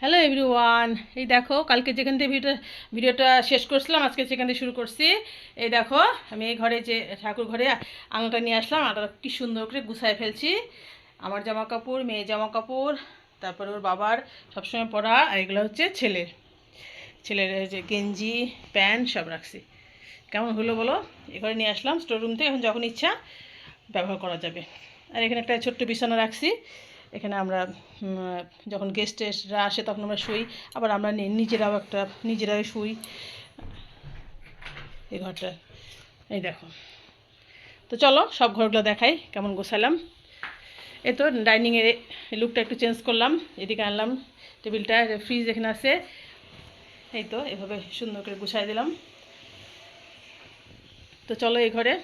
Hello every one এই দেখো, কালকে যেখান থেকে ভিডিওটা ভিডিওটা শেষ করছিলাম, আজকে সেখান থেকে শুরু করছি। এই দেখো, আমি এই ঘরে যে, ঠাকুর ঘরে আঙটা নিয়ে আসলাম আঙটা কি সুন্দর করে গুছায় ফেলছি। আমার জামা কাপড় মেয়ে জামা কাপড় তারপরে ওর বাবার, সবসময় পরা, আর এগুলো হচ্ছে ছেলের। ছেলের যে গেঞ্জি, প্যান্ট, সব রাখছি। কেমন হলো বলো? এ ঘরে নিয়ে আসলাম স্টোর রুম থেকে এখন যখন ইচ্ছা ব্যবহার করা যাবে। আর এখানে একটা ছোট্ট বিছানা রাখছি। এখানে আমরা যখন গেস্ট টেস্টরা আসে তখন আমরা শুই, আবার আমরা নিজেরাও একটা, নিজেরাই শুই। এই ঘরটা, এই দেখো। তো চলো, সব ঘরগুলো দেখাই, কেমন গোছালাম। এই তো ডাইনিংয়ের লুকটা একটু চেঞ্জ করলাম, এদিকে আনলাম টেবিলটা ফ্রিজ এখানে আছে। এই তো, এভাবে সুন্দর করে গুছাই দিলাম। তো চলো এই ঘরে,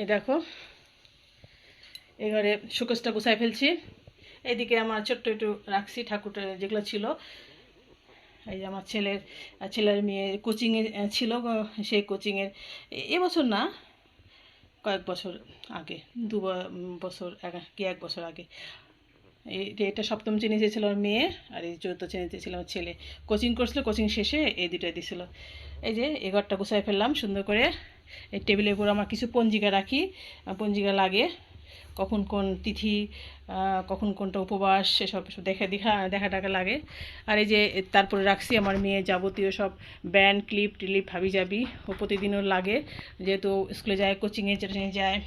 এই দেখো। এই ঘরে শোকেসটা গুছাই ফেলছি। এইদিকে আমার ছোট্ট একটু রাখছি ঠাকুরটা যেগুলো ছিল। এই যে আমার ছেলের ছেলের মেয়ে কোচিংয়ে ছিল সেই কোচিংয়ের এবছর না, কয়েক বছর আগে, দু বছর কি এক বছর আগে। এই এটা সপ্তম শ্রেণীতে ছিল আমার মেয়ে আর এই চতুর্থ শ্রেণীতে ছিল আমার ছেলে। কোচিং করছিল কোচিং শেষে এই দুটোই দিছিল। এই যে এই ঘরটা গুছাই ফেললাম সুন্দর করে। এই টেবিলের উপর আমার কিছু পঞ্জিকা রাখি পঞ্জিকা লাগে। কখন কোন তিথি কখন কোনটা উপবাস, সেসব সব দেখে দেখা দেখা টাকা লাগে। আর এই যে তারপরে রাখছি আমার মেয়ে যাবতীয় সব ব্যান্ড, ক্লিপ, টিলিপ, হাবি যাবি ও প্রতিদিনও লাগে। যেহেতু স্কুলে যায়, কোচিংয়ে ট্রেনে যায়।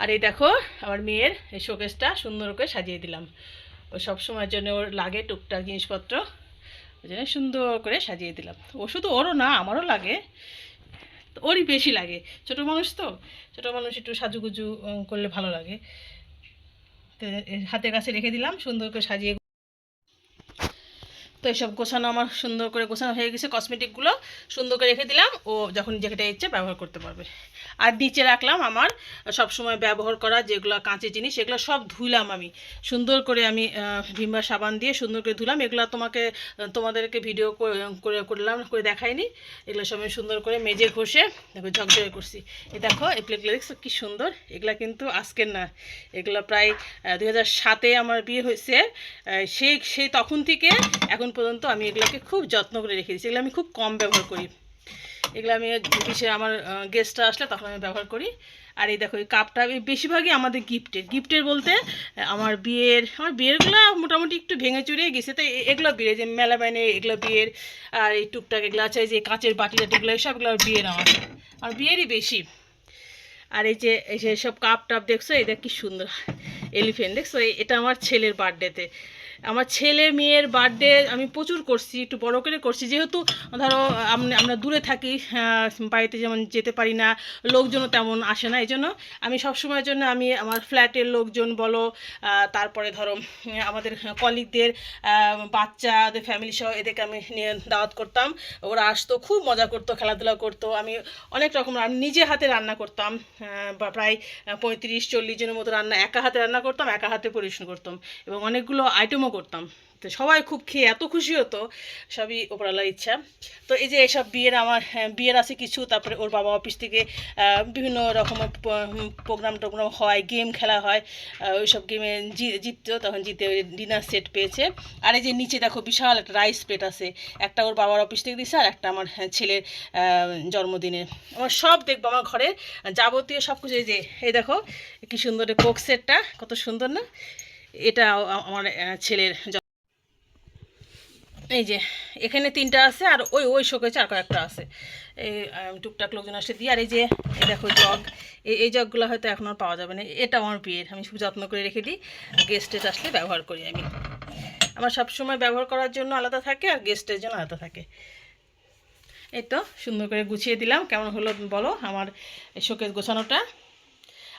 আর এই দেখো, আমার মেয়ের এই শোকেসটা সুন্দর করে সাজিয়ে দিলাম। ও সব সময়ের জন্য ওর লাগে টুকটাক জিনিসপত্র। ওই জন্য সুন্দর করে সাজিয়ে দিলাম। ও শুধু ওরও না, আমারও লাগে। ওরই বেশি লাগে। ছোট মানুষ তো, ছোট মানুষ একটু সাজুগুজু করলে ভালো লাগে। হাতের কাছে রেখে দিলাম, সুন্দর করে সাজিয়ে তো এইসব গোছানো আমার সুন্দর করে গোছানো হয়ে গেছে কসমেটিকগুলো সুন্দর করে রেখে দিলাম, ও যখন যেটা ইচ্ছে ব্যবহার করতে পারবে। আর নিচে রাখলাম আমার সব সময় ব্যবহার করা যেগুলো কাঁচের জিনিস সেগুলো সব ধুইলাম আমি। সুন্দর করে আমি ভিমবার সাবান দিয়ে সুন্দর করে ধুলাম। এগুলো তোমাকে, তোমাদেরকে ভিডিও করে- করে, করলাম, করে দেখাইনি। এগুলো সব সুন্দর করে মেজে ঘষে দেখো ঝকঝকে করছি। এ দেখো, এই প্লেটগুলো দেখছ কি সুন্দর? এগুলো কিন্তু আজকের না, এগুলো প্রায় দুই হাজার সাতে আমার বিয়ে হয়েছে। সেই সেই তখন থেকে এখন পর্যন্ত আমি এগুলোকে খুব যত্ন করে রেখে দিচ্ছি এগুলো আমি খুব কম ব্যবহার করি। এগুলো আমি বিশে আমার গেস্টরা আসলে তখন আমি ব্যবহার করি। আর এই দেখো, এই কাপটা বেশিরভাগই আমাদের গিফটের গিফটের বলতে আমার বিয়ের, আমার বিয়েরগুলো মোটামুটি একটু ভেঙে চুরে গেছে। তো এগুলো বিয়ের যে মেলা বাইনে এগুলো বিয়ের, আর এই টুকটাক এগুলো আছে যে কাঁচের বাটি টাটিগুলো সব এগুলো বিয়ের আমার। আর বিয়েরই বেশি। আর এই যে, এই সব কাপ টাপ দেখছ এটা কি সুন্দর। এলিফেন্ট দেখছ? এটা আমার ছেলের বার্থডেতে আমার ছেলে মেয়ের বার্থডে আমি প্রচুর করছি, একটু বড় করে করছি। যেহেতু ধরো আম- আমরা দূরে থাকি বাড়িতে যেমন যেতে পারি না, লোকজনও তেমন আসে না এই জন্য আমি সবসময়ের জন্য আমি আমার ফ্ল্যাটের লোকজন বলো তারপরে ধরো, আমাদের কলিগদের বাচ্চা ওদের ফ্যামিলি সহ এদেরকে আমি নিয়ে দাওয়াত করতাম। ওরা আসতো, খুব মজা করতো, খেলাধুলা করতো। আমি অনেক রকম আমি নিজে হাতে রান্না করতাম প্রায় পঁয়ত্রিশ চল্লিশ জনের মতো রান্না, একা হাতে রান্না করতাম, একা হাতে পরিবেশন করতাম। এবং অনেকগুলো আইটেমও করতাম। তো সবাই খুব খেয়ে এত খুশি হতো সবই ওপরালার ইচ্ছা। তো এই যে এসব বিয়ের আমার হ্যাঁ, বিয়ের আছে কিছু তারপরে ওর বাবা অফিস থেকে বিভিন্ন রকমের প্রোগ্রাম টোগ্রাম হয় গেম খেলা হয় আহ, ওইসব গেমে জিততো তখন জিতে ডিনার সেট পেয়েছে। আর এই যে নিচে দেখো বিশাল একটা রাইস প্লেট আছে একটা ওর বাবার অফিস থেকে দিছে আর একটা আমার হ্যাঁ, ছেলের জন্মদিনে আমার সব দেখব আমার ঘরের যাবতীয় সব কিছু এই যে এই দেখো কি সুন্দর কোক সেটটা কত সুন্দর না? এটা আমার ছেলের এই যে, এখানে তিনটা আছে আর ওই ওই শোকেছে আর কয়েকটা আছে। এই টুকটাক লোকজন আসে দিয়ে, আর এই যে দেখো জগ, এই এই জগগুলো হয়তো এখন আর পাওয়া যাবে না। এটা আমার বিয়ের, আমি খুব যত্ন করে রেখে দিই। গেস্টের আসলে ব্যবহার করি আমি। আমার সব সময় ব্যবহার করার জন্য আলাদা থাকে আর গেস্টের জন্য আলাদা থাকে। এই তো, সুন্দর করে গুছিয়ে দিলাম। কেমন হলো বলো আমার শোকেস গোছানোটা।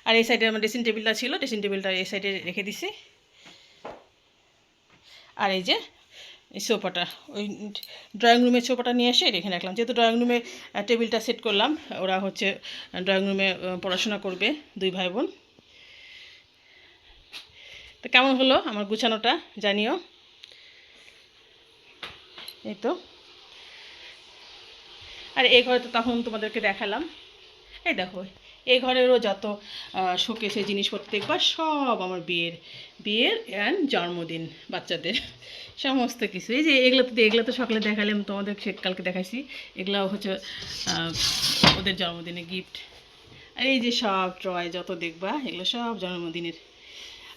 আর এই সাইডে আমার ড্রেসিং টেবিলটা ছিল ড্রেসিং টেবিলটা এই সাইডে রেখে দিছি। আর এই যে সোফাটা, ওই ড্রয়িং রুমের সোফাটা নিয়ে এসে রেখে রাখলাম। যেহেতু ড্রয়িং রুমে টেবিলটা সেট করলাম, ওরা হচ্ছে ড্রয়িং রুমে পড়াশোনা করবে দুই ভাই বোন। তো কেমন হলো আমার গুছানোটা, জানিও? এই তো। আর এই ঘরে তো তখন তোমাদেরকে দেখালাম। এই দেখো এই ঘরেরও যত শোকেসে জিনিস প্রত্যেকবার সব আমার বিয়ের বিয়ের অ্যান্ড জন্মদিন বাচ্চাদের। সমস্ত কিছু। এই যে এগুলো তো এগুলো তো সকালে দেখালাম, তোমাদের সে কালকে দেখাইছি। এগুলো হচ্ছে ওদের জন্মদিনে গিফট আর এই যে সব ট্রয় যত দেখবা, এগুলো সব জন্মদিনের।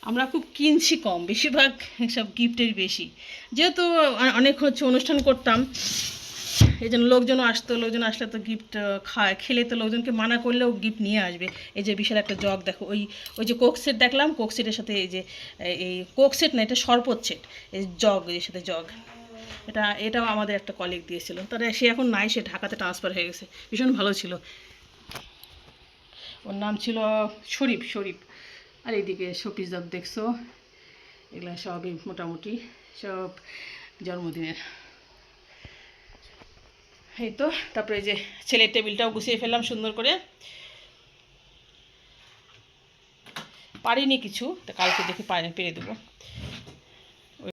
আমরা খুব কিনছি কম, বেশিরভাগ সব গিফটের বেশি। যেহেতু অনেক হচ্ছে অনুষ্ঠান করতাম এই জন্য লোকজন আসতো, লোকজন আসলে তো গিফট খায়, খেলে তো লোকজনকে মানা করলেও গিফট নিয়ে আসবে। এই যে বিশাল একটা জগ, দেখো, ওই ওই যে কোক সেট দেখলাম কোক সেটের সাথে এই যে, এই কোক সেট না, এটা শরবত সেট এই জগ, এর সাথে জগ। এটা, এটাও আমাদের একটা কলিগ দিয়েছিল। তাহলে সে এখন নাই, সে ঢাকাতে ট্রান্সফার হয়ে গেছে। ভীষণ ভালো ছিল। ওর নাম ছিল শরীফ শরীফ। আর এইদিকে শোপিস দেখছ, এগুলো সবই মোটামুটি, সব জন্মদিনের। এই তো, তারপরে যে ছেলের টেবিলটাও গুছিয়ে ফেললাম সুন্দর করে। পারিনি কিছু, তা কালকে দেখি পারি দেবো। ওই-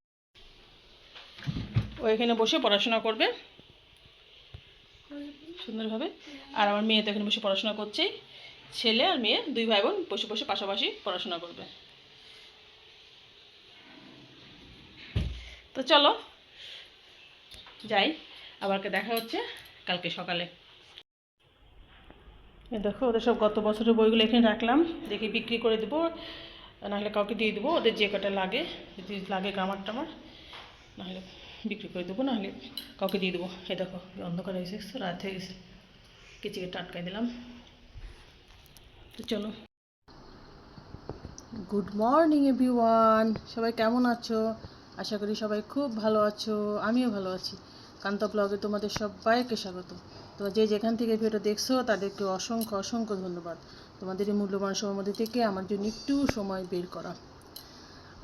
ও এখানে বসে পড়াশোনা করবে। সুন্দরভাবে। আর আমার মেয়ে তো এখানে বসে পড়াশোনা করছেই। ছেলে আর মেয়ে, দুই ভাই বোন বসে বসে পাশাপাশি পড়াশোনা করবে। তো চলো, যাই। আবারকে দেখা হচ্ছে কালকে সকালে। এ দেখো ওদের সব গত বছরের বইগুলো এখানে রাখলাম। দেখি বিক্রি করে দেবো নাহলে কাউকে দিয়ে দেবো। ওদের যে কটা লাগে যদি লাগে গ্রামার টামার নাহলে বিক্রি করে দেবো নাহলে কাউকে দিয়ে দেবো। এই দেখো অন্ধকার হয়ে গেছে রাত হয়ে গেছে। কিচিকে টাটকাই দিলাম। তো চলো। গুড মর্নিং এভরিওয়ান সবাই কেমন আছো? আশা করি সবাই খুব ভালো আছো। আমিও ভালো আছি। কান্তা ব্লগে তোমাদের সবাইকে স্বাগত তো যে যেখান থেকে ভিডিওটা দেখছ, তাদেরকে অসংখ্য অসংখ্য ধন্যবাদ। তোমাদের এই মূল্যবান সময়ের মধ্যে থেকে আমার জন্য একটু সময় বের করা।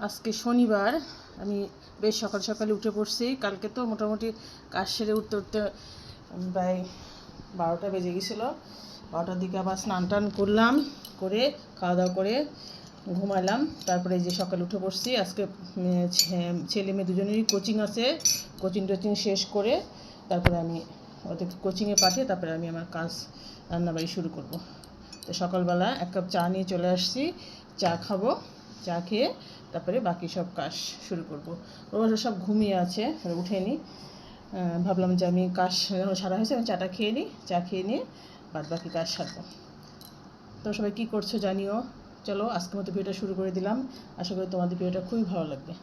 আজকে শনিবার, আমি বেশ সকাল সকালে উঠে পড়ছি। কালকে তো মোটামুটি কাজ সেরে উঠতে উঠতে প্রায় বারোটা বেজে গেছিল। বারোটার দিকে আবার স্নান টান করলাম, করে খাওয়া দাওয়া করে ঘুমালাম তারপরে যে সকালে উঠে পড়ছি আজকে ছেলে মেয়ে দুজনেরই কোচিং আছে। কোচিং টোচিং শেষ করে তারপরে আমি ওদেরকে কোচিংয়ে পাঠিয়ে তারপরে আমি আমার কাজ রান্নাবাড়ি শুরু করব। তো সকালবেলা এক কাপ চা নিয়ে চলে আসছি। চা খাব চা খেয়ে তারপরে বাকি সব কাজ শুরু করব। ওরা সব ঘুমিয়ে আছে উঠেনি আহ, ভাবলাম যে আমি কাজ সারা হয়েছে আমি চাটা খেয়ে নিই চা খেয়ে নিয়ে বাদ বাকি কাজ সারবো। তো সবাই কী করছ জানিও? চলো, আজকের মতো ভিডিওটা শুরু করে দিলাম। আশা করি তোমাদের ভিডিওটা খুবই ভালো লাগবে।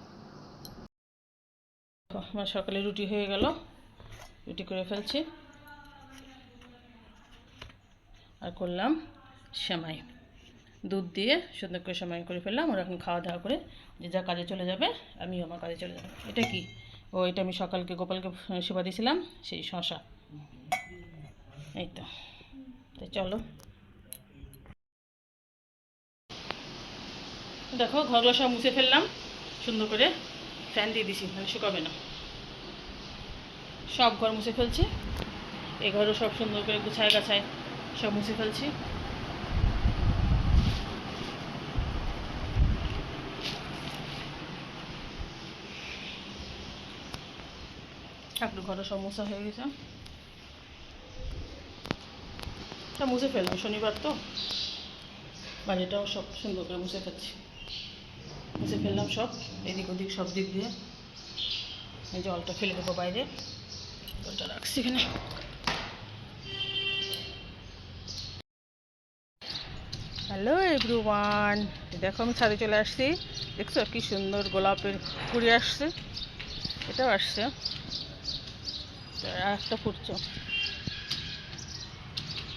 আমার সকালে রুটি হয়ে গেল। রুটি করে ফেলছি। আর করলাম সেমাই। দুধ দিয়ে সুন্দর করে সেমাই করে ফেললাম। ওরা এখন খাওয়া দাওয়া করে যে যা কাজে চলে যাবে, আমিও আমার কাজে চলে যাব। এটা কি? ও, এটা আমি সকালকে গোপালকে সেবা দিয়েছিলাম, সেই শশা। এই তো চলো। দেখো, ঘরগুলো সব মুছে ফেললাম। সুন্দর করে ফ্যান দিয়ে দিছি মানে শুকাবে না। সব ঘর মুছে ফেলছি। এ ঘরও সব সুন্দর করে গুছায় গাছায় সব মুছে ফেলছি। ঠাকুর ঘরও সব মোছা হয়ে গেছে। মুছে ফেললাম, শনিবার তো। বাড়িটাও সব সুন্দর করে মুছে ফেলছি। মুছে ফেললাম সব, এদিক ওদিক সব দিক দিয়ে। এই জলটা ফেলে দেবো বাইরে। জলটা রাখছি এখানে। হ্যালো এভরিওয়ান দেখো আমি ছাদে চলে আসছি। দেখছ কি সুন্দর গোলাপের কুড়ি আসছে? এটাও আসছে। একটা ফুটছে।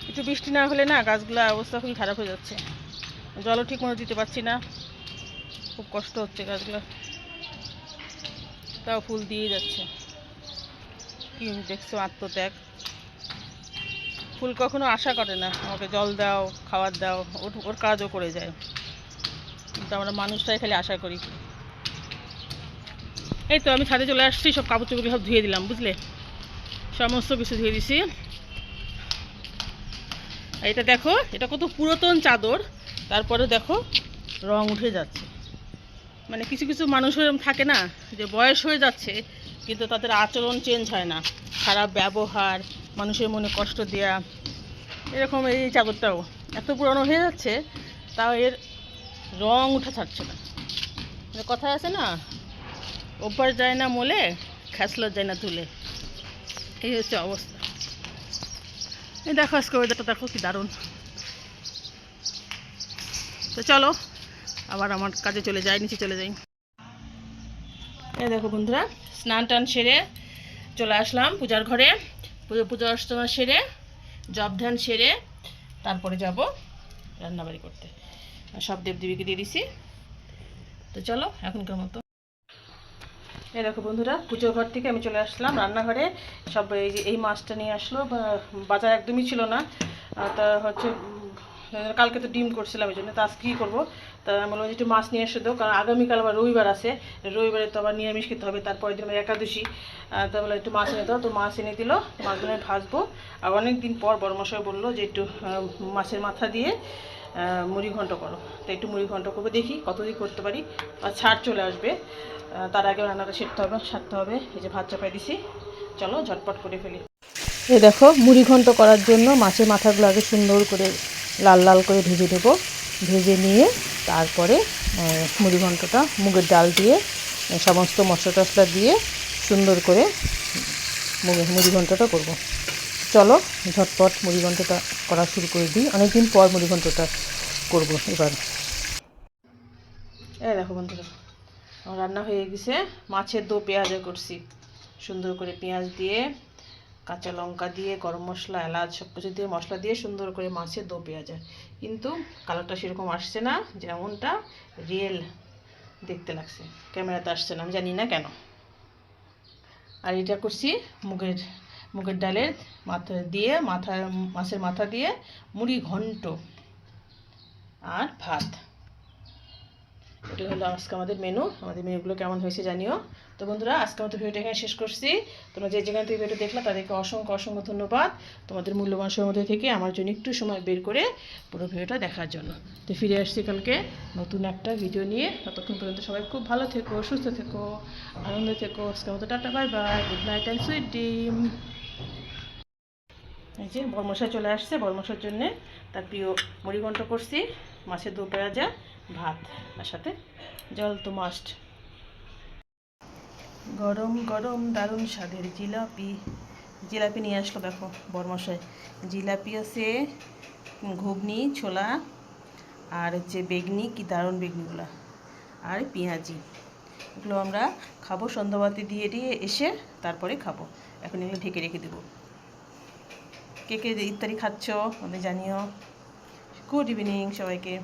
একটু বৃষ্টি না হলে না গাছগুলোর অবস্থা খুবই খারাপ হয়ে যাচ্ছে। জলও ঠিক মতো দিতে পারছি না। খুব কষ্ট হচ্ছে গাছগুলো। তাও ফুল দিয়ে যাচ্ছে। কি দেখছ আত্মত্যাগ? ফুল কখনো আশা করে না, আমাকে জল দাও, খাবার দাও, ওর ওর কাজও করে যায়। কিন্তু আমরা মানুষটাই খালি আশা করি। এই তো আমি ছাদে চলে আসছি, সব কাপড় চোপড় সব ধুয়ে দিলাম, বুঝলে? সমস্ত কিছু ধুয়ে দিছি। এটা দেখো, এটা কত পুরাতন চাদর, তারপরে দেখো রং উঠে যাচ্ছে। মানে কিছু কিছু মানুষ থাকে না যে বয়স হয়ে যাচ্ছে, কিন্তু তাদের আচরণ চেঞ্জ হয় না। খারাপ ব্যবহার, মানুষের মনে কষ্ট দেয়া, এরকম এই চাদরটাও এত পুরনো হয়ে যাচ্ছে, তাও এর রং উঠা ছাড়ছে না। মানে কথা আছে না ওপার যায় না মোলে খেসলো যায় না তুলে। এই হচ্ছে অবস্থা। এই দেখো আজকে ওয়েদারটা দেখো কি দারুণ। তো চলো আবার আমার কাজে চলে যাই, নিচে চলে যাই। দেখো বন্ধুরা, স্নান টান সেরে চলে আসলাম পূজার ঘরে। পুজো পুজো অর্চনা সেরে জব ধ্যান সেরে তারপরে যাব রান্নাবাড়ি করতে। সব দেবদেবীকে দিয়ে দিছি। তো চলো, এখনকার মতো। এই দেখো বন্ধুরা, পুজোর ঘর থেকে আমি চলে আসলাম রান্নাঘরে। সব এই যে, এই মাছটা নিয়ে আসলো বাজার একদমই ছিল না। তা হচ্ছে কালকে তো ডিম করছিলাম, এই জন্য তা আজ কী করব। তা আমি বললাম একটু মাছ নিয়ে এসে দাও, কারণ আগামীকাল আবার রবিবার আছে। রবিবারে তো আবার নিরামিষ খেতে হবে, তারপরের দিন একাদশী। তা বলে একটু মাছ এনে দাও, তো মাছ এনে দিল মাছগুলো ভাজবো। আর অনেক দিন পর বড়মশাই বলল যে একটু মাছের মাথা দিয়ে মুড়ি ঘন্ট করো। তো একটু মুড়ি ঘন্ট করব, দেখি কতদিন করতে পারি। আর ছাড় চলে আসবে। তার আগে রান্নাটা সেরতে হবে, সারতে হবে। এই যে ভাত চাপাই দিছি। চলো ঝটপট করে ফেলি। এই দেখো, মুড়ি ঘন্ট করার জন্য মাছের মাথাগুলো আগে সুন্দর করে লাল লাল করে ভেজে দেবো ভেজে নিয়ে তারপরে মুড়ি ঘন্টটা মুগের ডাল দিয়ে সমস্ত মশলা টশলা দিয়ে সুন্দর করে মুগের মুড়ি ঘন্টটা করব। চলো, ঝটপট মুড়ি ঘন্টটা করা শুরু করে দিই। অনেকদিন পর মুড়ি ঘন্টটা করব এবার। এই দেখো বন্ধুরা রান্না হয়ে গেছে। মাছের দো পেঁয়াজে করছি। সুন্দর করে পেঁয়াজ দিয়ে, কাঁচা লঙ্কা দিয়ে, গরম মশলা, এলাচ সব কিছু দিয়ে, মশলা দিয়ে সুন্দর করে মাছের দো পেঁয়াজা কিন্তু কালারটা সেরকম আসছে না, যেমনটা রিয়েল দেখতে লাগছে। ক্যামেরাতে আসছে না, আমি জানি না কেন। আর এটা করছি মুগের মুগের ডালের মাথা দিয়ে, মাথা, মাছের মাথা দিয়ে মুড়ি ঘন্ট আর ভাত। এগুলো হলো আজকে আমাদের মেনু আমাদের মেনুগুলো কেমন হয়েছে জানিও। তো বন্ধুরা, আজকে আমাদের ভিডিওটা এখানে শেষ করছি। তোমরা যে যেখানে থেকে ভিডিও দেখলা, তাদেরকে অসংখ্য অসংখ্য ধন্যবাদ। তোমাদের মূল্যবান সময় মধ্যে থেকে আমার জন্য একটু সময় বের করে পুরো ভিডিওটা দেখার জন্য। তো ফিরে আসছি কালকে নতুন একটা ভিডিও নিয়ে। ততক্ষণ পর্যন্ত সবাই খুব ভালো থেকো, সুস্থ থেকো, আনন্দ থেকো। আজকে মতো tata bye bye good night and sweet dream এই যে বর্মশাই চলে আসছে, বর্মশার জন্যে তার প্রিয় মুড়িঘণ্ট করছি, মাছের দু পেঁয়াজা ভাত আর সাথে জল তো মাস্ট গরম গরম দারুণ স্বাদের জিলাপি। জিলাপি নিয়ে আসলো দেখো বর্মশাই। জিলাপি আছে ঘুগনি, ছোলা আর হচ্ছে বেগনি, কি দারুণ বেগনিগুলো। আর পেঁয়াজি। এগুলো আমরা খাব সন্ধ্যাবাতি দিয়ে দিয়ে এসে তারপরে খাব। এখন এগুলো ঢেকে রেখে দেবো। কে কে ইত্যাদি খাচ্ছ আমাদের জানিও। গুড ইভিনিং সবাইকে।